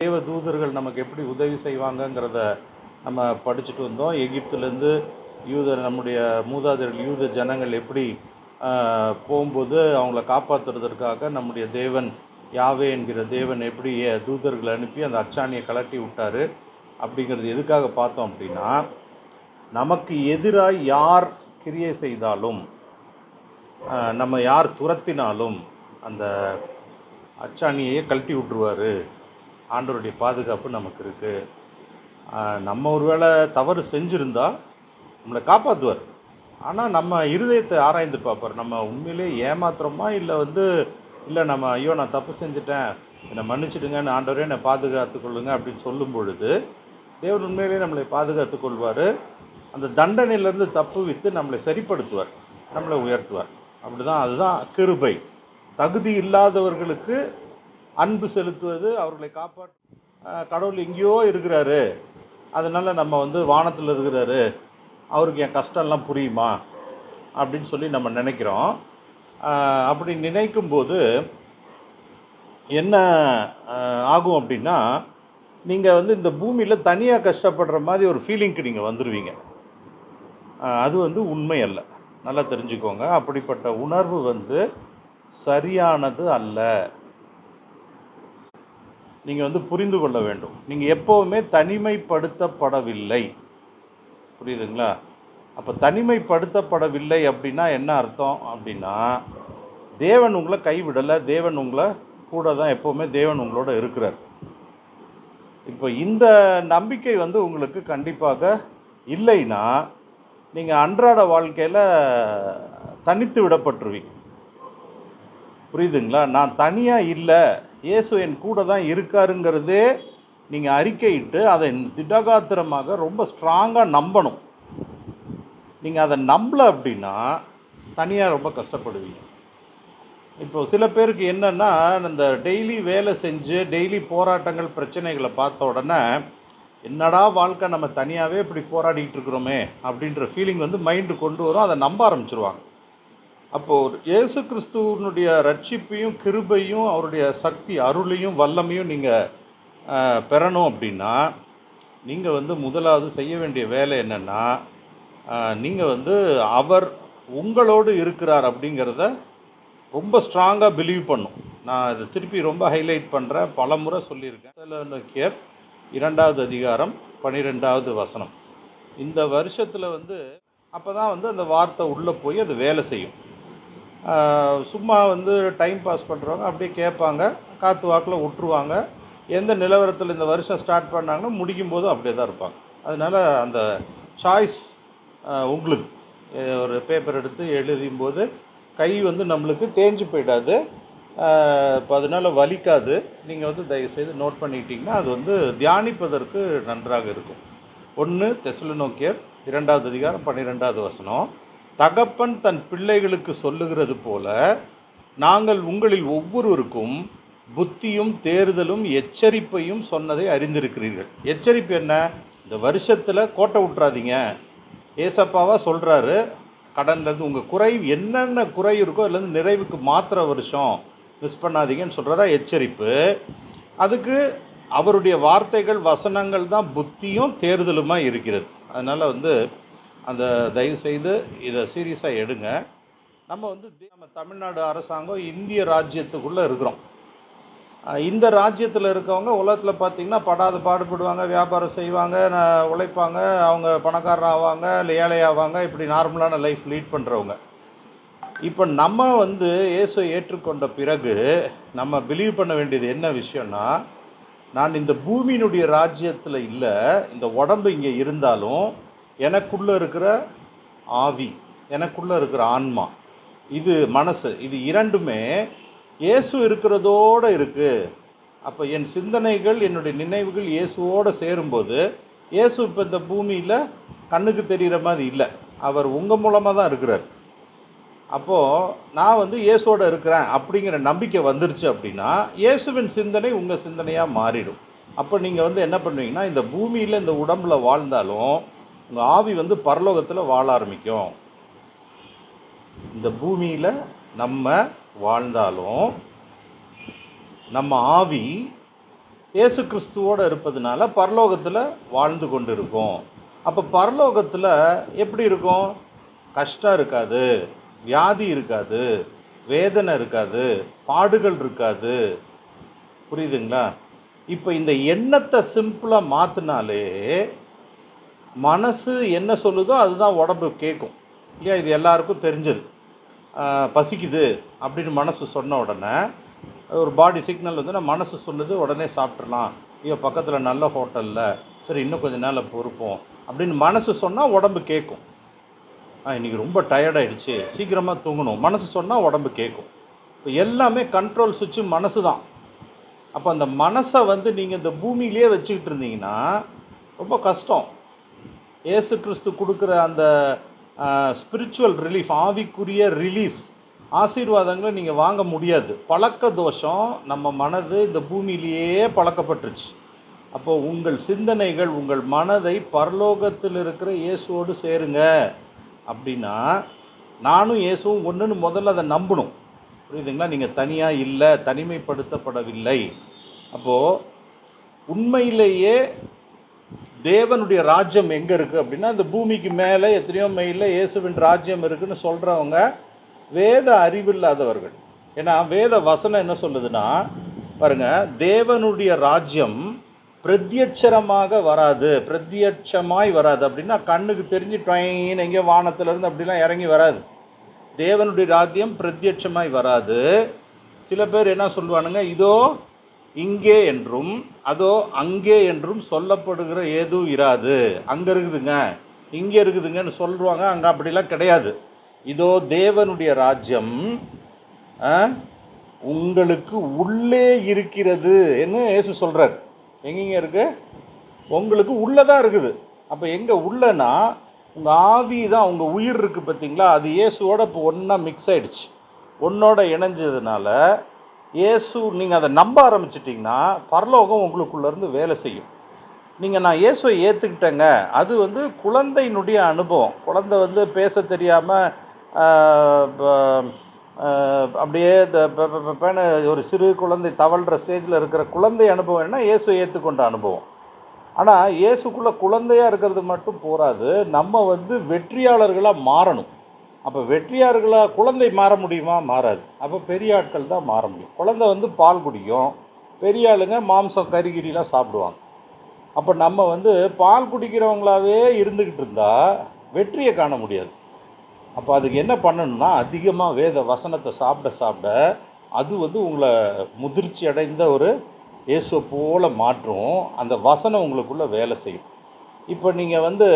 தேவ தூதர்கள் நமக்கு எப்படி உதவி செய்வாங்கங்கிறத நம்ம படிச்சுட்டு வந்தோம். எகிப்துலேருந்து யூத நம்முடைய மூதாதையர்கள் யூத ஜனங்கள் எப்படி போகும்போது அவங்கள காப்பாற்றுறதற்காக நம்முடைய தேவன் யாவே என்கிற தேவன் எப்படி ஏ- தூதர்களை அனுப்பி அந்த அச்சாணியை கலட்டி விட்டாரு. அப்படிங்கிறது எதுக்காக பார்த்தோம் அப்படின்னா நமக்கு எதிராக யார் கிரியை செய்தாலும் நம்ம யார் துரத்தினாலும் அந்த அச்சாணியையே கழட்டி விட்டுருவார். ஆண்டவருடைய பாதுகாப்பு நமக்கு இருக்குது நம்ம ஒரு வேளை தவறு செஞ்சுருந்தால் நம்மளை காப்பாற்றுவார் ஆனால் நம்ம இருதயத்தை ஆராய்ந்து பார்ப்பார். நம்ம உண்மையிலே ஏமாத்துறோமா? இல்லை வந்து இல்லை நம்ம ஐயோ நான் தப்பு செஞ்சுட்டேன். என்னை மன்னிச்சிடுங்கன்னு ஆண்டவரே என்னை பாதுகாத்து கொள்ளுங்க அப்படின்னு சொல்லும் பொழுது தேவர் உண்மையிலேயே நம்மளை பாதுகாத்து கொள்வார். அந்த தண்டனையிலேருந்து தப்பு வித்து நம்மளை சரிப்படுத்துவார். நம்மளை உயர்த்துவார். அப்படிதான் அதுதான் கிருபை. தகுதி இல்லாதவர்களுக்கு அன்பு செலுத்துவது அவர்களை காப்பாற்ற கடவுள் எங்கேயோ இருக்கிறாரு. அதனால் நம்ம வந்து வானத்தில் இருக்கிறாரு. அவருக்கு என் கஷ்டம்லாம் புரியுமா? அப்படின்னு சொல்லி நம்ம நினைக்கிறோம். அப்படி நினைக்கும்போது என்ன ஆகும் அப்படின்னா நீங்கள் வந்து இந்த பூமியில் தனியாக கஷ்டப்படுற மாதிரி ஒரு ஃபீலிங்க்கு நீங்கள் வந்துடுவீங்க அது வந்து உண்மை அல்ல. நல்லா தெரிஞ்சுக்கோங்க. அப்படிப்பட்ட உணர்வு வந்து சரியானது அல்ல. நீங்கள் வந்து புரிந்து கொள்ள வேண்டும். நீங்கள் எப்போவுமே தனிமைப்படுத்தப்படவில்லை. புரியுதுங்களா? அப்போ தனிமைப்படுத்தப்படவில்லை அப்படின்னா என்ன அர்த்தம்? அப்படின்னா தேவன் உங்களை கைவிடலை தேவன் உங்களை கூட தான் எப்போவுமே தேவன் உங்களோட இருக்கிறார். இப்போ இந்த நம்பிக்கை வந்து உங்களுக்கு கண்டிப்பாக இல்லைன்னா நீங்கள் அன்றாட வாழ்க்கையில் தனித்து விடப்பட்டுருவீங்க. புரியுதுங்களா? நான் தனியாக இல்லை இயேசு என் கூட தான் இருக்காருங்கிறதே நீங்கள் அறிக்கையிட்டு அதை திடகாத்திரமாக ரொம்ப ஸ்ட்ராங்காக நம்பணும். நீங்கள் அதை நம்பல அப்படின்னா தனியாக ரொம்ப கஷ்டப்படுவீங்க. இப்போ சில பேருக்கு என்னென்னா இந்த டெய்லி வேலை செஞ்சு டெய்லி போராட்டங்கள் பிரச்சனைகளை பார்த்த உடனே என்னடா வாழ்க்கை நம்ம தனியாகவே இப்படி போராடிட்டு இருக்கிறோமே அப்படின்ற ஃபீலிங் வந்து மைண்டு கொண்டு வரும். அதை நம்ப ஆரம்பிச்சிருவாங்க. அப்போது இயேசு கிறிஸ்துவனுடைய ரட்சிப்பையும் கிருபையும் அவருடைய சக்தி அருளையும் வல்லமையும் நீங்கள் பெறணும் அப்படின்னா நீங்கள் வந்து முதலாவது செய்ய வேண்டிய வேலை என்னென்னா நீங்கள் வந்து அவர் உங்களோடு இருக்கிறார் அப்படிங்கிறத ரொம்ப ஸ்ட்ராங்காக பிலீவ் பண்ணும். நான் இதை திருப்பி ரொம்ப ஹைலைட் பண்ணுறேன் பல முறை சொல்லியிருக்கேன். கேர் இரண்டாவது அதிகாரம் பன்னிரெண்டாவது வசனம். இந்த வருஷத்தில் வந்து அப்போ தான் வந்து அந்த வார்த்தை உள்ளே போய் அது வேலை செய்யும். சும்மா வந்து டைம் பாஸ் பண்ணுறவங்க அப்படியே கேட்பாங்க காற்று வாக்கில் விட்டுருவாங்க எந்த நிலவரத்தில் இந்த வருஷம் ஸ்டார்ட் பண்ணாங்கன்னா முடிக்கும் போதும் அப்படியே தான் இருப்பாங்க. அதனால் அந்த சாய்ஸ் உங்களுக்கு ஒரு பேப்பர் எடுத்து எழுதியும் போது கை வந்து நம்மளுக்கு தேஞ்சு போயிடாது. இப்போ அதனால் வலிக்காது. நீங்கள் வந்து தயவுசெய்து நோட் பண்ணிக்கிட்டிங்கன்னா அது வந்து தியானிப்பதற்கு நன்றாக இருக்கும். ஒன்று தெசலனோக்கியர் இரண்டாவது அதிகாரம் பன்னிரெண்டாவது வசனம். தகப்பன் தன் பிள்ளைகளுக்கு சொல்லுகிறது போல நாங்கள் உங்களில் ஒவ்வொருவருக்கும் புத்தியும் தேர்தலும் எச்சரிப்பையும் சொன்னதை அறிந்திருக்கிறீர்கள். எச்சரிப்பு என்ன? இந்த வருஷத்தில் கோட்டை விட்றாதீங்க ஏசப்பாவாக சொல்கிறாரு கடன்லேருந்து உங்கள் குறை என்னென்ன குறை இருக்கோ அதுலேருந்து நிறைவுக்கு மாத்திர வருஷம். மிஸ் பண்ணாதீங்கன்னு சொல்கிறதா எச்சரிப்பு. அதுக்கு அவருடைய வார்த்தைகள் வசனங்கள் தான் புத்தியும் தேர்தலுமாக இருக்கிறது. அதனால் வந்து அந்த தயவு செய்து இதை சீரியஸாக எடுங்க. நம்ம வந்து நம்ம தமிழ்நாடு அரசாங்கம் இந்திய ராஜ்யத்துக்குள்ளே இருக்கிறோம். இந்த ராஜ்யத்தில் இருக்கவங்க உலகத்தில் பார்த்திங்கன்னா படாத பாடுபடுவாங்க வியாபாரம் செய்வாங்க உழைப்பாங்க அவங்க பணக்காரர் ஆவாங்க இல்லை ஏழை ஆவாங்க இப்படி நார்மலான லைஃப் லீட் பண்ணுறவங்க இப்போ நம்ம வந்து இயேசுவை ஏற்றுக்கொண்ட பிறகு நம்ம பிலீவ் பண்ண வேண்டியது என்ன விஷயம்னா நான் இந்த பூமியினுடைய ராஜ்யத்தில் இல்லை இந்த உடம்பு இங்கே இருந்தாலும் எனக்குள்ளே இருக்கிற ஆவி எனக்குள்ளே இருக்கிற ஆன்மா இது மனசு இது இரண்டுமே இயேசு இருக்கிறதோடு இருக்குது அப்போ என் சிந்தனைகள் என்னுடைய நினைவுகள் இயேசுவோடு சேரும்போது இயேசு இப்போ இந்த பூமியில் கண்ணுக்கு தெரிகிற மாதிரி இல்லை. அவர் உங்கள் மூலமாக தான் இருக்கிறார். அப்போது நான் வந்து இயேசுவோடு இருக்கிறேன் அப்படிங்கிற நம்பிக்கை வந்துருச்சு அப்படின்னா இயேசுவின் சிந்தனை உங்கள் சிந்தனையாக மாறிடும். அப்போ நீங்கள் வந்து என்ன பண்ணுவீங்கன்னா இந்த பூமியில் இந்த உடம்புல வாழ்ந்தாலும் உங்கள் ஆவி வந்து பரலோகத்தில் வாழ ஆரம்பிக்கும். இந்த பூமியில் நம்ம வாழ்ந்தாலும் நம்ம ஆவி இயேசு கிறிஸ்துவோடு இருப்பதுனால பரலோகத்தில் வாழ்ந்து கொண்டு இருக்கோம் அப்போ பரலோகத்தில் எப்படி இருக்கும்? கஷ்டம் இருக்காது வியாதி இருக்காது வேதனை இருக்காது பாடுகள் இருக்காது. புரியுதுங்களா? இப்போ இந்த எண்ணத்தை சிம்பிளாக மாற்றினாலே மனசு என்ன சொல்லுதோ அதுதான் உடம்பு கேட்கும். இல்லையா? இது எல்லாருக்கும் தெரிஞ்சது. பசிக்குது அப்படின்னு மனசு சொன்ன உடனே ஒரு பாடி சிக்னல் வந்து நான் மனசு சொல்லுது உடனே சாப்பிட்றலாம் ஐயோ பக்கத்தில் நல்ல ஹோட்டலில் சரி இன்னும் கொஞ்ச நேரம் பொறுப்போம் அப்படின்னு மனசு சொன்னால் உடம்பு கேட்கும். இன்றைக்கி ரொம்ப டயர்டாயிடுச்சு சீக்கிரமாக தூங்கணும். மனசு சொன்னால் உடம்பு கேட்கும். இப்போ எல்லாமே கண்ட்ரோல் சுவிட்சு மனசு தான். அப்போ அந்த மனசை வந்து நீங்கள் இந்த பூமியிலேயே வச்சுக்கிட்டு இருந்தீங்கன்னா ரொம்ப கஷ்டம். ஏசு கிறிஸ்து கொடுக்குற அந்த ஸ்பிரிச்சுவல் ரிலீஃப் ஆவிக்குரிய ரிலீஸ் ஆசீர்வாதங்களை நீங்கள் வாங்க முடியாது. பழக்க தோஷம் நம்ம மனது இந்த பூமியிலேயே பழக்கப்பட்டுருச்சு. அப்போ உங்கள் சிந்தனைகள் உங்கள் மனதை பரலோகத்தில் இருக்கிற இயேசுவோடு சேருங்க. அப்படின்னா நானும் இயேசுவும் ஒன்றுன்னு முதல்ல அதை நம்பணும். புரியுதுங்களா? நீங்கள் தனியாக இல்லை தனிமைப்படுத்தப்படவில்லை. அப்போது உண்மையிலேயே தேவனுடைய ராஜ்யம் எங்கே இருக்குது அப்படின்னா இந்த பூமிக்கு மேலே எத்தனையோ மைலில் இயேசுவின் ராஜ்யம் இருக்குன்னு சொல்கிறவங்க வேத அறிவில்லாதவர்கள் ஏன்னா வேத வசனம் என்ன சொல்லுதுன்னா பாருங்க தேவனுடைய ராஜ்யம் பிரத்யட்சரமாக வராது பிரத்யட்சமாய் வராது அப்படின்னா கண்ணுக்கு தெரிஞ்சு ட்ரெயின் எங்கேயோ வானத்திலேருந்து அப்படிலாம் இறங்கி வராது. தேவனுடைய ராஜ்யம் பிரத்யட்சமாய் வராது. சில பேர் என்ன சொல்லுவானுங்க இதோ இங்கே என்றும் அதோ அங்கே என்றும் சொல்லப்படுகிற ஏதும் இராது. அங்கே இருக்குதுங்க. இங்கே இருக்குதுங்கன்னு சொல்லுவாங்க. அங்கே அப்படிலாம் கிடையாது. இதோ தேவனுடைய ராஜ்யம் ஆ, உங்களுக்கு உள்ளே இருக்கிறது என்ன இயேசு சொல்கிறார் எங்கெங்க இருக்கு? உங்களுக்கு உள்ளே தான் இருக்குது. அப்போ எங்கே உள்ளனா உங்கள் ஆவி தான் உங்கள் உயிர் இருக்குது பார்த்தீங்களா? அது இயேசுவோட இப்போ ஒன்றா மிக்ஸ் ஆகிடுச்சு ஒன்றோட இணைஞ்சதுனால இயேசு நீங்கள் அதை நம்ப ஆரம்பிச்சிட்டிங்கன்னா பரலோகம் உங்களுக்குள்ளேருந்து வேலை செய்யும். நீங்கள் நான் இயேசுவை ஏற்றுக்கிட்டேங்க அது வந்து குழந்தையினுடைய அனுபவம். குழந்தை வந்து பேச தெரியாமல் அப்படியே இந்த பேன ஒரு சிறு குழந்தை தவழ்கிற ஸ்டேஜில் இருக்கிற குழந்தை அனுபவம் என்ன? இயேசுவை ஏற்றுக்கொண்ட அனுபவம். ஆனால் இயேசுக்குள்ளே குழந்தையாக இருக்கிறது மட்டும் போராது. நம்ம வந்து வெற்றியாளர்களாக மாறணும். அப்போ வெற்றியார்களாக குழந்தை மாற முடியுமா? மாறாது. அப்போ பெரிய ஆட்கள் தான் மாற முடியும். குழந்தை வந்து பால் குடிக்கும். பெரிய ஆளுங்க மாம்சம் கறிகிரிலாம் சாப்பிடுவாங்க. அப்போ நம்ம வந்து பால் குடிக்கிறவங்களாவே இருந்துக்கிட்டு இருந்தால் வெற்றியை காண முடியாது. அப்போ அதுக்கு என்ன பண்ணணும்னா அதிகமாக வேத வசனத்தை சாப்பிட சாப்பிட அது வந்து உங்களை முதிர்ச்சி அடைந்த ஒரு இயேசுவை போல மாற்றும். அந்த வசனம் உங்களுக்குள்ளே வேலை செய்யும். இப்போ நீங்கள் வந்து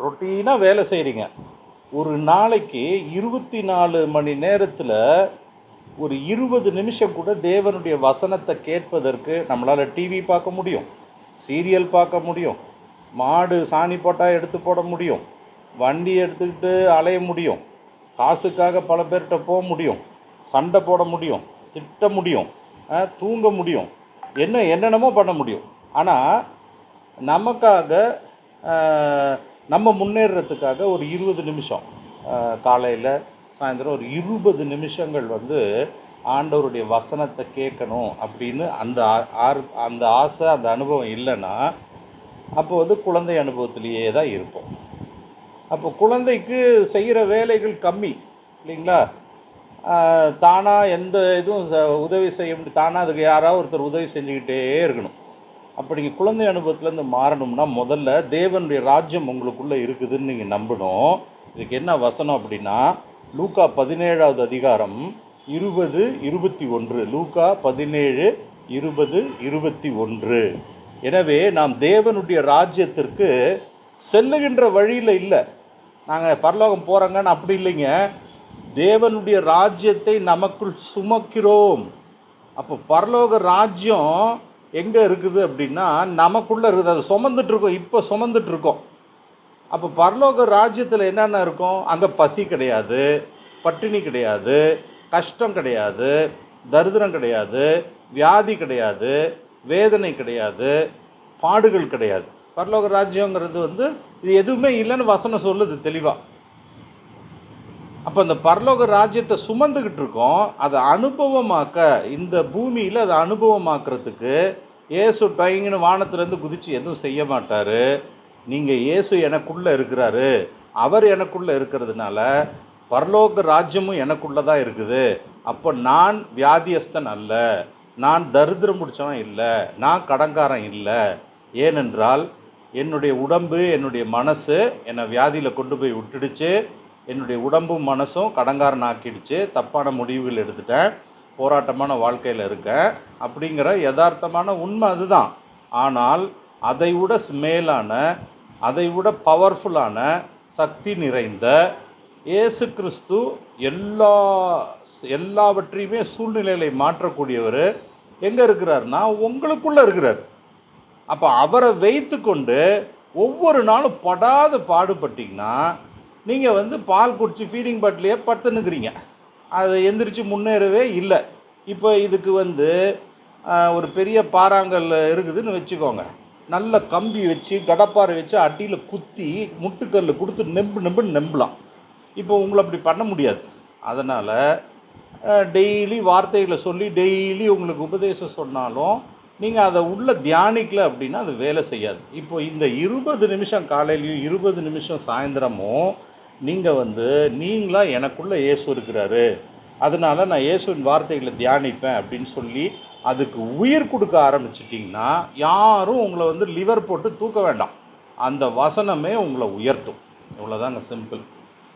ரொட்டீனாக வேலை செய்கிறீங்க ஒரு நாளைக்கு இருபத்தி நாலு மணி நேரத்தில் ஒரு இருபது நிமிஷம் கூட தேவனுடைய வசனத்தை கேட்பதற்கு நம்மளால் டிவி பார்க்க முடியும் சீரியல் பார்க்க முடியும் மாடு சாணி போட்டால் எடுத்து போட முடியும் வண்டி எடுத்துக்கிட்டு அலைய முடியும் காசுக்காக பல பேர்கிட்ட போக முடியும் சண்டை போட முடியும் திட்ட முடியும் தூங்க முடியும் என்ன என்னென்னமோ பண்ண முடியும். ஆனால் நமக்காக நம்ம முன்னேறத்துக்காக ஒரு இருபது நிமிஷம் காலையில் சாயந்தரம் ஒரு இருபது நிமிஷங்கள் வந்து ஆண்டவருடைய வசனத்தை கேட்கணும் அப்படின்னு அந்த ஆர் அந்த ஆசை அந்த அனுபவம் இல்லைன்னா அப்போ வந்து குழந்தை அனுபவத்திலேயே தான் இருப்போம். அப்போ குழந்தைக்கு செய்கிற வேலைகள் கம்மி இல்லைங்களா? தானாக எந்த இதுவும் ச- உதவி செய்ய முடியும் தானாக அதுக்கு யாராவது ஒருத்தர் உதவி செஞ்சுக்கிட்டே இருக்கணும். அப்போ நீங்கள் குழந்தை அனுபவத்துலேருந்து மாறணும்னா முதல்ல தேவனுடைய ராஜ்யம் உங்களுக்குள்ளே இருக்குதுன்னு நீங்கள் நம்பணும். இதுக்கு என்ன வசனம் அப்படின்னா லூக்கா பதினேழாவது அதிகாரம் இருபது இருபத்தி ஒன்று. லூக்கா பதினேழு இருபது இருபத்தி ஒன்று. எனவே நாம் தேவனுடைய ராஜ்யத்திற்கு செல்லுகின்ற வழியில் இல்லை. நாங்கள் பரலோகம் போகிறோங்கன்னு அப்படி இல்லைங்க. தேவனுடைய ராஜ்யத்தை நமக்குள் சுமக்கிறோம். அப்போ பரலோக ராஜ்யம் எங்கே இருக்குது அப்படின்னா நமக்குள்ளே இருக்குது. அது சுமந்துட்டு இருக்கோம் இப்போ சுமந்துட்டு இருக்கோம் அப்போ பரலோக ராஜ்யத்தில் என்னென்ன இருக்கும்? அங்கே பசி கிடையாது பட்டினி கிடையாது கஷ்டம் கிடையாது தரித்திரம் கிடையாது வியாதி கிடையாது வேதனை கிடையாது பாடுகள் கிடையாது. பரலோக ராஜ்யங்கிறது வந்து இது எதுவுமே இல்லைன்னு வசனம் சொல்லுது தெளிவாக அப்போ அந்த பரலோக ராஜ்யத்தை சுமந்துக்கிட்டு இருக்கோம் அதை அனுபவமாக்க இந்த பூமியில் அதை அனுபவமாக்குறதுக்கு இயேசு டைங்கன்னு வானத்துலேருந்து குதித்து எதுவும் செய்ய மாட்டார். நீங்கள் இயேசு எனக்குள்ளே இருக்கிறாரு. அவர் எனக்குள்ளே இருக்கிறதுனால பரலோக ராஜ்யமும் எனக்குள்ளே தான் இருக்குது. அப்போ நான் வியாதியஸ்தன் அல்ல. நான் தரித்திரம் முடிச்சவன் இல்லை. நான் கடங்காரன் இல்லை. ஏனென்றால் என்னுடைய உடம்பு என்னுடைய மனசு என்னை வியாதியில் கொண்டு போய் விட்டுடுச்சு. என்னுடைய உடம்பும் மனசும் கடங்காரன் ஆக்கிடுச்சு தப்பான முடிவுகள் எடுத்துட்டேன். போராட்டமான வாழ்க்கையில் இருக்கேன் அப்படிங்கிற யதார்த்தமான உண்மை அதுதான். ஆனால் அதை விட மேலான அதை விட பவர்ஃபுல்லான சக்தி நிறைந்த இயேசு கிறிஸ்து எல்லா எல்லாவற்றையுமே சூழ்நிலைகளை மாற்றக்கூடியவர் எங்கே இருக்கிறாருன்னா உங்களுக்குள்ளே இருக்கிறார். அப்போ அவரை வைத்து கொண்டு ஒவ்வொரு நாளும் படாத பாடுபட்டிங்கன்னா நீங்கள் வந்து பால் குடித்து ஃபீடிங் பாட்டிலேயே படுத்துன்னுக்கிறீங்க. அது எந்திரிச்சு முன்னேறவே இல்லை. இப்போ இதுக்கு வந்து ஒரு பெரிய பாறாங்கல் இருக்குதுன்னு வச்சுக்கோங்க. நல்ல கம்பி வச்சு கடப்பாரை வச்சு அடியில் குத்தி முட்டுக்கல் கொடுத்து நெம்பு நெம்புன்னு நெம்பலாம். இப்போ உங்களை அப்படி பண்ண முடியாது. அதனால் டெய்லி வார்த்தைகளை சொல்லி டெய்லி உங்களுக்கு உபதேசம் சொன்னாலும் நீங்கள் அதை உள்ளே தியானிக்கல அப்படின்னா அது வேலை செய்யாது. இப்போ இந்த இருபது நிமிஷம் காலையிலையும் இருபது நிமிஷம் சாயந்தரமும் நீங்கள் வந்து நீங்களாக எனக்குள்ளே இயேசு இருக்கிறாரு. அதனால நான் இயேசுவின் வார்த்தைகளை தியானிப்பேன் அப்படின்னு சொல்லி அதுக்கு உயிர் கொடுக்க ஆரம்பிச்சிட்டிங்கன்னா யாரும் உங்களை வந்து லிவர் போட்டு தூக்க வேண்டாம். அந்த வசனமே உங்களை உயர்த்தும். இவ்வளோதாங்க சிம்பிள்.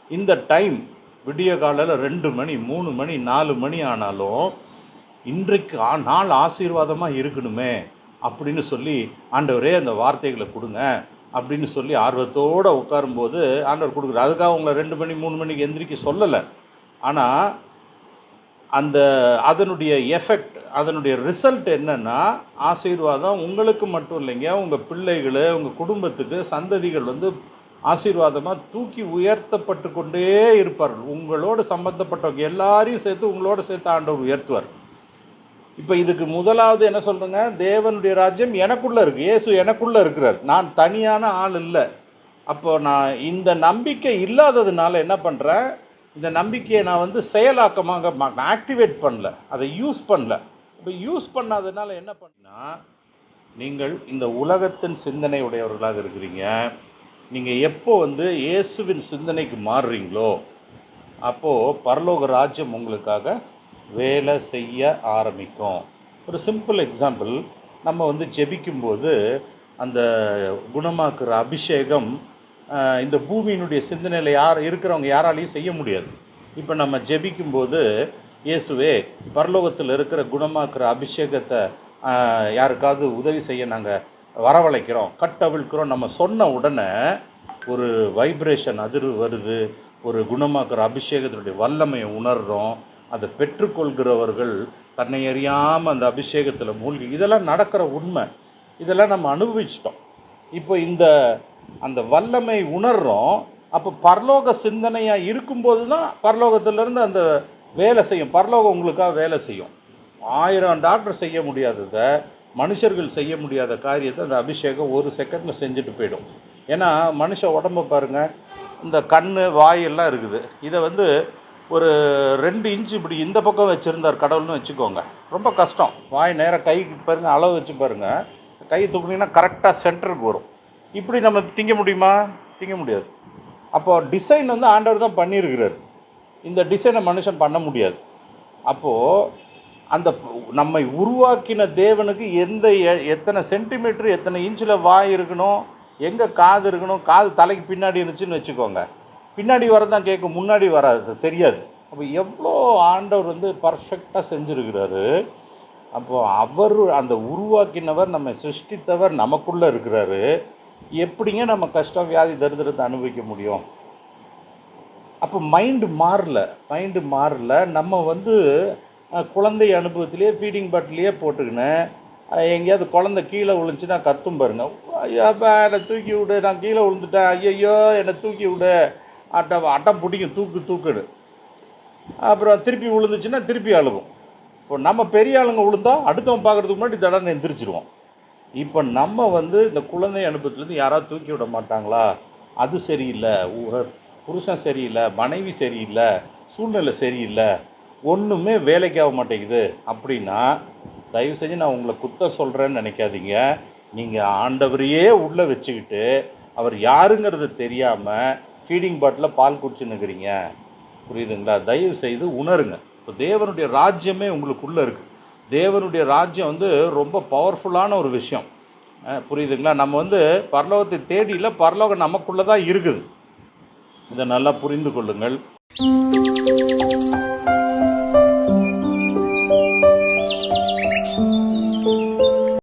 இந்த டைம் விடிய காலையில் ரெண்டு மணி மூணு மணி நாலு மணி ஆனாலும் இன்றைக்கு ஆ- நாள் ஆசீர்வாதமாக இருக்கணுமே அப்படின்னு சொல்லி ஆண்டவரே அந்த வார்த்தைகளை கொடுங்க. அப்படின்னு சொல்லி ஆர்வத்தோடு உட்காரும்போது ஆண்டவர் கொடுக்குறாரு. அதுக்காக உங்களை ரெண்டு மணி மூணு மணிக்கு எந்திரிக்க சொல்லலை. ஆனால் அந்த அதனுடைய எஃபெக்ட் அதனுடைய ரிசல்ட் என்னென்னா ஆசீர்வாதம் உங்களுக்கு மட்டும் இல்லைங்க. உங்கள் பிள்ளைகள் உங்கள் குடும்பத்துக்கு சந்ததிகள் வந்து ஆசீர்வாதமாக தூக்கி உயர்த்தப்பட்டு கொண்டே இருப்பார்கள். உங்களோடு சம்பந்தப்பட்டவங்க எல்லாரையும் சேர்த்து உங்களோட சேர்த்து ஆண்டவர் உயர்த்துவார். இப்போ இதுக்கு முதலாவது என்ன சொல்கிறேங்க தேவனுடைய ராஜ்யம் எனக்குள்ளே இருக்குது இயேசு எனக்குள்ளே இருக்கிறார். நான் தனியான ஆள் இல்லை. அப்போ நான் இந்த நம்பிக்கை இல்லாததுனால என்ன பண்ணுறேன் இந்த நம்பிக்கையை நான் வந்து செயலாக்கமாக ஆக்டிவேட் பண்ணல. அதை யூஸ் பண்ணல. இப்போ யூஸ் பண்ணாததுனால என்ன பண்ணா நீங்கள் இந்த உலகத்தின் சிந்தனை உடையவர்களாக இருக்கிறீங்க. நீங்கள் எப்போ வந்து இயேசுவின் சிந்தனைக்கு மாறுறீங்களோ அப்போது பரலோக ராஜ்யம் உங்களுக்காக வேலை செய்ய ஆரம்பிக்கும். ஒரு சிம்பிள் எக்ஸாம்பிள் நம்ம வந்து ஜெபிக்கும்போது அந்த குணமாக்குற அபிஷேகம் இந்த பூமியினுடைய சிந்தனையில் யார் இருக்கிறவங்க யாராலையும் செய்ய முடியாது. இப்போ நம்ம ஜெபிக்கும்போது இயேசுவே பரலோகத்தில் இருக்கிற குணமாக்குற அபிஷேகத்தை யாருக்காவது உதவி செய்ய நாங்கள் வரவழைக்கிறோம் கட்டவிழ்க்கிறோம். நம்ம சொன்ன உடனே ஒரு வைப்ரேஷன் அதிர்வு வருது ஒரு குணமாக்குற அபிஷேகத்தினுடைய வல்லமையை உணர்கிறோம் அதை பெற்றுக்கொள்கிறவர்கள் தன்னை அறியாமல் அந்த அபிஷேகத்தில் மூழ்கி இதெல்லாம் நடக்கிற உண்மை. இதெல்லாம் நம்ம அனுபவிச்சிட்டோம். இப்போ இந்த அந்த வல்லமை உணர்றோம் அப்போ பரலோக சிந்தனையாக இருக்கும்போது தான் பரலோகத்திலேருந்து அந்த வேலை செய்யும். பரலோகம் உங்களுக்காக வேலை செய்யும். ஆயிரம் டாக்டர் செய்ய முடியாததை மனுஷர்கள் செய்ய முடியாத காரியத்தை அந்த அபிஷேகம் ஒரு செகண்டில் செஞ்சுட்டு போயிடும். ஏன்னா மனுஷ உடம்ப பாருங்க இந்த கண் வாயெல்லாம் இருக்குது. இதை வந்து ஒரு ரெண்டு இன்ச்சு இப்படி இந்த பக்கம் வச்சுருந்தார் கடவுள்னு வச்சுக்கோங்க. ரொம்ப கஷ்டம். வாய் நேராக கைக்கு பாருங்கள் அளவு வச்சு பாருங்கள் கை தூக்குனீங்கன்னா கரெக்டாக சென்டருக்கு வரும். இப்படி நம்ம திங்க முடியுமா? திங்க முடியாது. அப்போ டிசைன் வந்து ஆண்டவர் தான் பண்ணியிருக்கிறார். இந்த டிசைனை மனுஷன் பண்ண முடியாது. அப்போது அந்த நம்மை உருவாக்கின தேவனுக்கு எந்த எ- எத்தனை சென்டிமீட்டர் எத்தனை இன்ச்சில் வாய் இருக்கணும் எங்கே காது இருக்கணும் காது தலைக்கு பின்னாடி இருந்துச்சுன்னு வச்சுக்கோங்க. பின்னாடி வரதான் கேட்கும் முன்னாடி வராது தெரியாது. அப்போ எவ்வளோ ஆண்டவர் வந்து பர்ஃபெக்டாக செஞ்சுருக்கிறாரு. அப்போ அவர் அந்த உருவாக்கினவர் நம்ம சிருஷ்டித்தவர் நமக்குள்ளே இருக்கிறாரு. எப்படிங்க நம்ம கஷ்டம் வியாதி தரித்திரத்தை அனுபவிக்க முடியும்? அப்போ மைண்டு மாறல மைண்டு மாறல. நம்ம வந்து குழந்தை அனுபவத்திலேயே ஃபீடிங் பாட்டிலேயே போட்டுக்கின்னு எங்கேயாவது குழந்தை கீழே விழுந்துச்சுன்னா கத்தும் பாருங்க. ஐயா என்னை தூக்கி விடு நான் கீழே விழுந்துட்டேன். ஐயையோ என்னை தூக்கி விடு. அட்டை அட்டை பிடிக்கும். தூக்கு தூக்குடு. அப்புறம் திருப்பி விழுந்துச்சுன்னா திருப்பி அழுகும். இப்போ நம்ம பெரிய ஆளுங்க விழுந்தா அடுத்தவன் பார்க்கறதுக்கு முன்னாடி தடனை எந்திரிச்சிருவோம் இப்போ நம்ம வந்து இந்த குழந்தை அனுபவத்துலேருந்து யாராவது தூக்கி விட மாட்டாங்களா? அது சரியில்லை. புருஷன் சரியில்லை. மனைவி சரியில்லை. சூழ்நிலை சரியில்லை. ஒன்றுமே வேலைக்கு ஆக மாட்டேங்குது. அப்படின்னா தயவு செஞ்சு நான் உங்களை குத்த சொல்கிறேன்னு நினைக்காதீங்க. நீங்கள் ஆண்டவரையே உள்ளே வச்சுக்கிட்டு அவர் யாருங்கிறது தெரியாமல் ஃபீடிங் பாட்டில் பால் குடிச்சுன்னு இருக்கிறீங்க புரியுதுங்களா? தயவு செய்து உணருங்க. இப்போ தேவனுடைய ராஜ்யமே உங்களுக்குள்ளே இருக்குது தேவனுடைய ராஜ்யம் வந்து ரொம்ப பவர்ஃபுல்லான ஒரு விஷயம். புரியுதுங்களா? நம்ம வந்து பரலோகத்தை தேடியில் பரலோகம் நமக்குள்ளே தான் இருக்குது. இதை நல்லா புரிந்து கொள்ளுங்கள்.